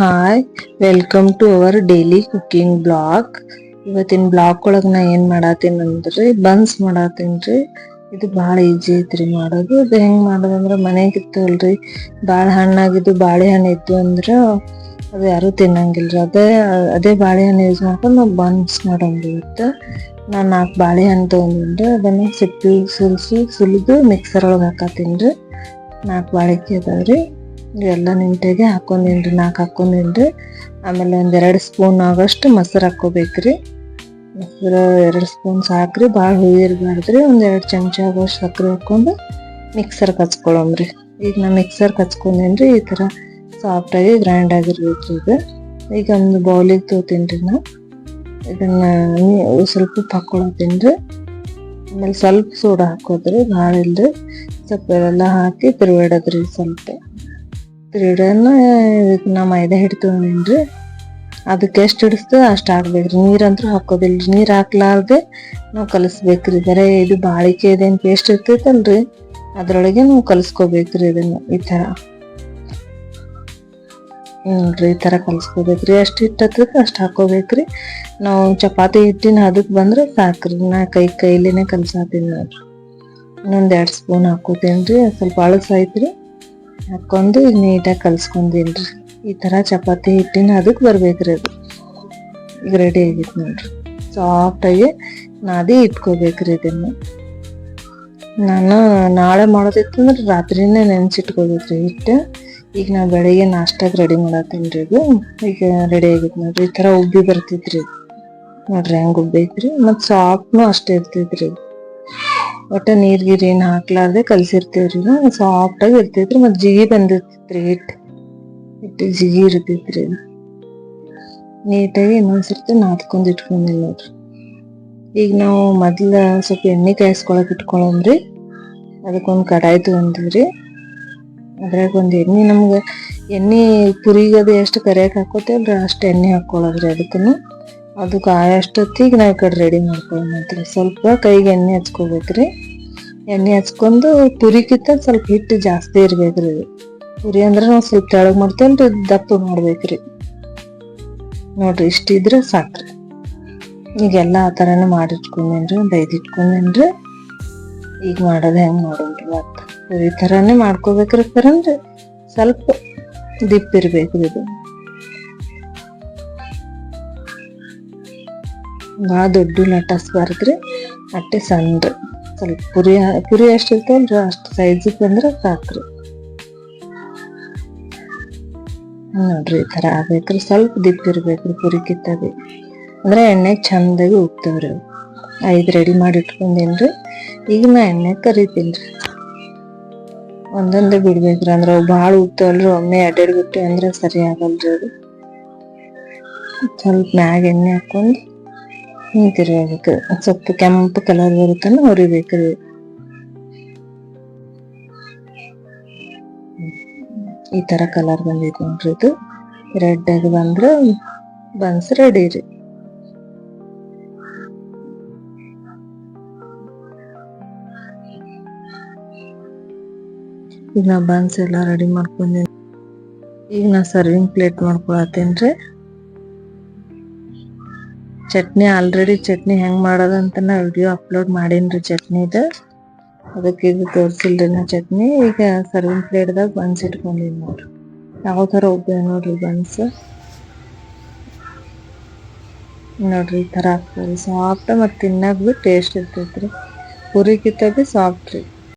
Hi welcome to our daily cooking blog ಇವತ್ತಿನ blog ಒಳಗ್ ನಾ ಏನ್ ಮಾಡತ್ತೀನಿ ಅಂದ್ರಿ ಬನ್ಸ್ ಮಾಡತ್ತೀನ್ರಿ ಇದು ಬಹಳ ಈಜಿ ಐತ್ರಿ ಮಾಡೋದು. ಇದು ಹೆಂಗ್ ಮಾಡೋದಂದ್ರ ಮನೆಗ್ ಅಲ್ರಿ ಬಾಳ ಹಣ್ಣಾಗಿದ್ದು ಬಾಳೆಹಣ್ಣು ಇದ್ದು ಅಂದ್ರ, ಅದು ಯಾರು ತಿನ್ನಂಗಿಲ್ರಿ. ಅದೇ ಅದೇ ಬಾಳೆಹಣ್ಣು ಯೂಸ್ ಮಾಡ್ಕೊಂಡು ನಾವು ಬನ್ಸ್ ಮಾಡೋಣ್ರಿ ಇವತ್ತು. ನಾಲ್ಕು ಬಾಳೆಹಣ್ಣು ತಗೊಂಡ್ರಿ ಅದನ್ನು ಸಿಪ್ಪಿ, ಸುಲ್ಸಿ, ಸುಲಿದು ಮಿಕ್ಸರ್ ಒಳಗೆ ಹಾಕತ್ತೀನ್ರಿ ನಾಲ್ಕು ಬಾಳೆಕಿ ಅದಾವ್ರಿ ಇವೆಲ್ಲ ನೀಟಾಗಿ ಹಾಕೊಂಡಿನ್ರಿ, ನಾಲ್ಕು ಹಾಕೊಂಡಿನ್ರಿ. ಆಮೇಲೆ ಒಂದು ಎರಡು ಸ್ಪೂನ್ ಆಗೋಷ್ಟು ಮೊಸರು ಹಾಕೋಬೇಕ್ರಿ ಮೊಸರು ಎರಡು ಸ್ಪೂನ್ ಸಾಕ್ರಿ, ಭಾಳ ಹುಯಿರ್ಬಾರ್ದ್ರಿ ಒಂದು ಎರಡು ಚಮಚ ಆಗೋಷ್ಟು ಸಕ್ಕರೆ ಹಾಕ್ಕೊಂಡು ಮಿಕ್ಸರ್ ಕಚ್ಕೊಳಮ್ರಿ. ಈಗ ನಾ ಮಿಕ್ಸರ್ ಕಚ್ಕೊಂಡೇನ್ರಿ, ಈ ಥರ ಸಾಫ್ಟಾಗಿ ಗ್ರೈಂಡ್ ಆಗಿರ್ಬೇಕ್ರಿ ಇದು. ಈಗ ಒಂದು ಬೌಲಿಗೆ ತೋತೀನಿ ನಾ. ಇದನ್ನ ಸ್ವಲ್ಪ ಉಪ್ಪು ಆಮೇಲೆ ಸ್ವಲ್ಪ ಸೋಡಾ ಹಾಕೋದ್ರಿ ಭಾಳ ಇಲ್ರಿ. ಸ್ವಲ್ಪ ಎಲ್ಲ ಹಾಕಿ ತಿರುಗಾಡೋದ್ರಿ ಸ್ವಲ್ಪ. ತಿರುಡನ್ನ ಇದಕ್ಕೆ ನಾ ಮೈದಾ ಹಿಟ್ಟು ಅದಕ್ಕೆ ಎಷ್ಟು ಹಿಡಿಸ್ತದೆ ಅಷ್ಟು ಹಾಕ್ಬೇಕ್ರಿ. ನೀರಂತೂ ರೀ ನೀರು ಹಾಕ್ಲಾರ್ದೆ ನಾವು ಕಲಿಸ್ಬೇಕ್ರಿ. ಬರೇ ಇದು ಬಾಳಿಕೆ ಇದೇನು ಪೇಸ್ಟ್ ಇರ್ತೈತಲ್ರಿ? ಅದರೊಳಗೆ ನಾವು ಕಲಿಸ್ಕೋಬೇಕ್ರಿ ಇದನ್ನು ಈ ತರ ನೋಡ್ರಿ ಈ ಥರ ಕಲಿಸ್ಕೋಬೇಕ್ರಿ. ಅಷ್ಟು ಹಿಟ್ಟು ಅಷ್ಟ್ ಹಾಕೋಬೇಕ್ರಿ. ನಾವು ಚಪಾತಿ ಹಿಟ್ಟಿನ ಅದಕ್ಕೆ ಬಂದ್ರೆ ಸಾಕ್ರಿ. ನಾ ಕೈ ಕೈಲಿನೇ ಕಲ್ಸಾತೀನಿ ನೋಡ್ರಿ. ಇನ್ನೊಂದು ಎರಡು ಸ್ಪೂನ್ ಹಾಕೋತೇನೆ ರೀ ಸ್ವಲ್ಪ ಅಳಸಾಯ್ತು ಐತ್ರಿ ಹಾಕೊಂಡು ಈಗ ನೀಟಾಗಿ ಕಲ್ಸ್ಕೊಂಡೀನ್ರಿ ಈ ಥರ ಚಪಾತಿ ಹಿಟ್ಟಿನ ಅದಕ್ಕೆ ಬರ್ಬೇಕ್ರಿ ಅದು. ಈಗ ರೆಡಿ ಆಗಿತ್ತು ನೋಡ್ರಿ. ಸಾಫ್ಟಾಗಿ ನಾದಿ ಇಟ್ಕೋಬೇಕ್ರಿ ಇದನ್ನು. ನಾನು ನಾಳೆ ಮಾಡೋದಿತ್ತು ಅಂದ್ರೆ ರಾತ್ರಿನೇ ನೆನೆಸಿಟ್ಕೋಬೇಕ್ರಿ ಹಿಟ್ಟು. ಈಗ ನಾವು ಬೆಳಿಗ್ಗೆ ನಾಷ್ಟಾಗ ರೆಡಿ ಮಾಡತ್ತೀನಿ ಇದು ಈಗ ರೆಡಿ ಆಗಿತ್ತು ನೋಡ್ರಿ. ಈ ಥರ ಉಬ್ಬಿ ಬರ್ತಿದ್ರಿ. ನೋಡ್ರಿ ಹೆಂಗೆ ಉಬ್ಬೈತ್ರಿ ಮತ್ತು ಸಾಫ್ಟ್ನು ಅಷ್ಟೇ ಇರ್ತೈತ್ರಿ ಇದು. ಒಟ್ಟ ನೀರ್ ಗೀರ್ ಏನ್ ಹಾಕ್ಲಾರ್ದೆ ಕಲ್ಸಿರ್ತೇವ್ರಿ ಸಾಫ್ಟ್ ಆಗಿ ಇರ್ತೈತ್ರಿ ಮತ್ ಜಿಗಿ ಬಂದಿರ್ತೈತ್ರಿ ಹಿಟ್ಟು ಹಿಟ್ಟು ಜಿಗಿ ಇರ್ತೈತ್ರಿ ಇದು. ನೀಟಾಗಿ ಇನ್ನೊಂದ್ಸರ್ತಿ ನಾದ್ಕೊಂಡ್ ಇಟ್ಕೊಂಡಿಲ್ಲ ನೋಡ್ರಿ. ಈಗ ನಾವು ಮೊದ್ಲ ಸ್ವಲ್ಪ ಎಣ್ಣೆ ಕಾಯಿಸ್ಕೊಳಕ್ ಇಟ್ಕೊಳಮ್ರಿ ಅದಕ್ಕೊಂದು ಕಡಾಯಿ ತಗೊಂಡಿವ್ರಿ. ಅದ್ರಾಗ ಒಂದು ಎಣ್ಣೆ ನಮ್ಗೆ ಎಣ್ಣೆ ಪುರಿಗದು ಎಷ್ಟು ಕರಿಯಕ್ಕೆ ಹಾಕೋತೇವ್ರಿ ಅಷ್ಟು ಎಣ್ಣೆ ಹಾಕೊಳ್ಳೋದ್ರಿ ಅದಕ್ಕನು ಅದು ಅಷ್ಟೊತ್ತಿಗೆ ನಾವು ಕಡೆ ರೆಡಿ ಮಾಡ್ಕೊಳ್ಳೋಣ ಸ್ವಲ್ಪ ಕೈಗೆ ಎಣ್ಣೆ ಹಚ್ಕೋಬೇಕ್ರಿ. ಎಣ್ಣೆ ಹಚ್ಕೊಂಡು ಪುರಿಕಿಂತ ಸ್ವಲ್ಪ ಹಿಟ್ಟು ಜಾಸ್ತಿ ಇರ್ಬೇಕ್ರಿ ರೀ ಪುರಿ ಅಂದ್ರೆ ನಾವು ಸ್ವಲ್ಪ ತೆಳಗೆ ಮಾಡ್ತೇವೆ ರೀ ದಪ್ಪ ಮಾಡ್ಬೇಕ್ರಿ. ನೋಡ್ರಿ ಇಷ್ಟಿದ್ರೆ ಸಾಕ್ರಿ. ಈಗೆಲ್ಲ ಆ ಥರನೇ ಮಾಡಿಟ್ಕೊಂಡೇನ್ರಿ ಬೈದಿಟ್ಕೊಂಡೇನ್ರಿ ಈಗ ಮಾಡೋದು ಹೆಂಗೆ ನೋಡೋಣ್ರಿ ಮತ್ತೆ? ಪುರಿ ಥರನೇ ಮಾಡ್ಕೋಬೇಕ್ರಿ ಕರಂದ್ರೆ ಸ್ವಲ್ಪ ದಿಪ್ಪ ಇರ್ಬೇಕ್ರಿ ಇದು ಭಾಳ ದೊಡ್ಡ ಲಟಸ್ಬಾರ್ದ್ರಿ ಅಟ್ಟೆ ಸಣ್ಣ ಸ್ವಲ್ಪ ಪುರಿ ಪುರಿ ಅಷ್ಟು ಇರ್ತೇವಲ್ರಿ ಅಷ್ಟು ಸೈಜಿಗೆ ಬಂದ್ರೆ ಸಾಕ್ರಿ. ನೋಡ್ರಿ ಈ ಥರ ಆಗ್ಬೇಕ್ರಿ. ಸ್ವಲ್ಪ ದಿಪ್ಪ ಇರ್ಬೇಕ್ರಿ ಪುರಿ ಕಿತ್ತದಿ ಅಂದ್ರೆ ಎಣ್ಣೆ ಚಂದಾಗಿ ಉಗ್ತವ್ರಿ ಐದ್ ರೆಡಿ ಮಾಡಿ ಇಟ್ಕೊಂಡೇನ್ರಿ ಈಗ ನಾ ಎಣ್ಣೆ ರೀ. ಒಂದೊಂದೇ ಬಿಡ್ಬೇಕ್ರಿ ಅಂದ್ರೆ ಅವು ಭಾಳ ಉಗ್ತಾವಲ್ರಿ. ಒಮ್ಮೆ ಎರಡೆರಡು ಬಿಟ್ಟು ಅಂದ್ರೆ ಸರಿ ಆಗಲ್ರಿ ಅದು. ಸ್ವಲ್ಪ ಮ್ಯಾಗ ಎಣ್ಣೆ ಹಾಕೊಂಡು ಹಿಂಗ್ ಸ್ವಲ್ಪ ಕೆಂಪು ಕಲರ್ ಬರುತ್ತಲ್ಲ ಹುರಿಬೇಕ್ರಿ. ಈ ತರ ಕಲರ್ ಬಂದೈತಿ ನೋಡ್ರಿ ಇದು ರೆಡ್ ಆಗಿ ಬಂದ್ರ ಬನ್ಸ್ ರೆಡಿ ರೀ. ಈಗ ನಾ ಬನ್ಸ್ ಎಲ್ಲ ರೆಡಿ ಮಾಡ್ಕೊಂಡೇನಿ. ಈಗ ನಾ ಸರ್ವಿಂಗ್ ಪ್ಲೇಟ್ ಮಾಡ್ಕೊಳತ್ತೇನ್ರಿ. ಚಟ್ನಿ ಆಲ್ರೆಡಿ ಚಟ್ನಿ ಹೆಂಗ್ ಮಾಡೋದಂತ ನಾ ವಿಡಿಯೋ ಅಪ್ಲೋಡ್ ಮಾಡೀನ್ರಿ ಚಟ್ನಿದ. ಅದಕ್ಕೆ ಇದು ತೋರಿಸಿಲ್ರಿ ನಾ ಚಟ್ನಿ. ಈಗ ಸರ್ವಿಂಗ್ ಪ್ಲೇಟ್ದಾಗ ಬನ್ಸ್ ಇಟ್ಕೊಂಡಿನಿ ನೋಡ್ರಿ. ಯಾವ ಥರ ಒಬ್ಬ ನೋಡ್ರಿ ಬನ್ಸ್ ನೋಡ್ರಿ ಈ ಥರ ಹಾಕ್ತಾರೆ ಸಾಫ್ಟ್ ಮತ್ತು ತಿನ್ನಕ್ಕೆ ಬಿ ಟೇಸ್ಟ್ ಇರ್ತೈತ್ರಿ. ಪುರಿಕಿತ ಭೀ ಸಾಫ್ಟ್ ರೀ.